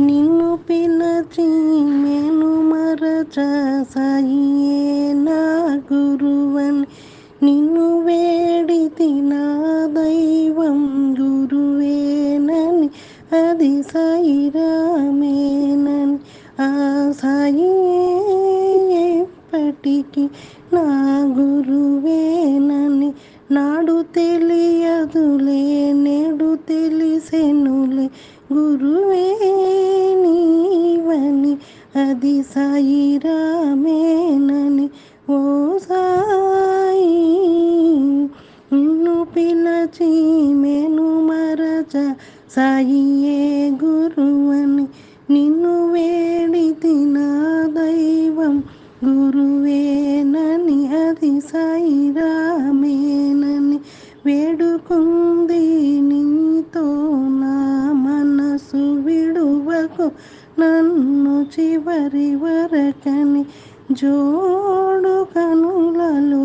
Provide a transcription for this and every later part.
నిన్ను పిలచి మేను మరచ సాయియే నా గురువన్. నిన్ను వేడితి నా దైవం గురువేనని అది సాయిరామేనని ఆ సాయియే ఎప్పటికీ నా గురువేనని. నాడు తెలియదులే నేడు తెలిసెనులే గురువే. అది సాయిరామేనని ఓ సాయి. నిన్ను పిలచి మేను మరచ సాయియే గురువని నిన్ను వేడి తిన నన్ను చివరి వరకని జోడు కనులలో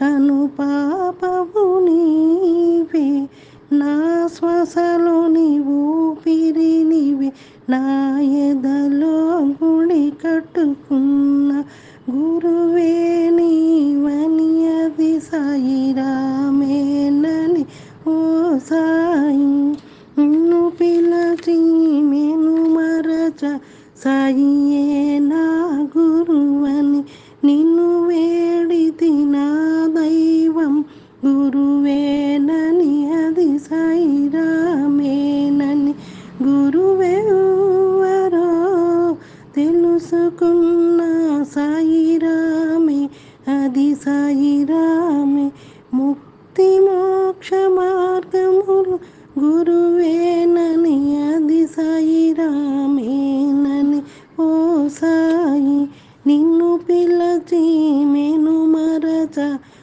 కను పాపము నీవే. నా శ్వాసలోని ఊపిరి నీవే నా ఎదలో గుడి కట్టుకున్న గురువే నీవని అది సాయిరా మరచ సాయియే నా గురువని నిన్ను వేడితి నా దైవం గురువేనని అది సాయిరామేనని గురువెవరో తెలుసుకున్న సాయిరామే అది సాయిరామే. ముక్తి మోక్ష మార్గం పిలచి మరత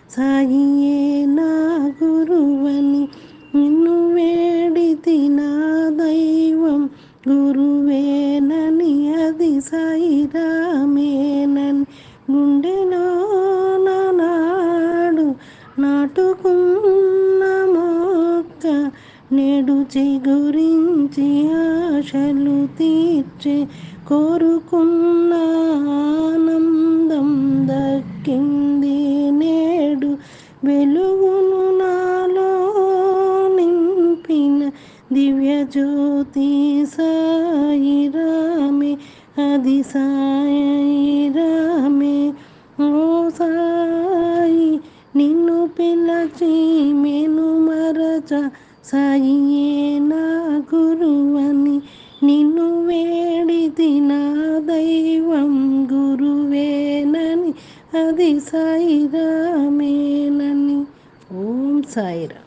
సాయియే నా గురువని నిన్ను వేడితి నా దైవం. గురువేనని అది సాయిరామేనని గుండెలో నాడు నాటుకున్న మొక్క నేడు చిగురించి ఆశలు తీర్చే కోరుకున్న ఆనందం దక్కింది నేడు. వెలుగును నాలో నింపిన దివ్య జ్యోతి సాయిరామే అది సాయి రామే. ఓ సాయి నిన్ను పిలచి మేను మరచ సాయియే నా గురువని నిన్ను వే వేడితి నా దైవం గురువేనని అది సాయిరామేనని ఓం సాయిరా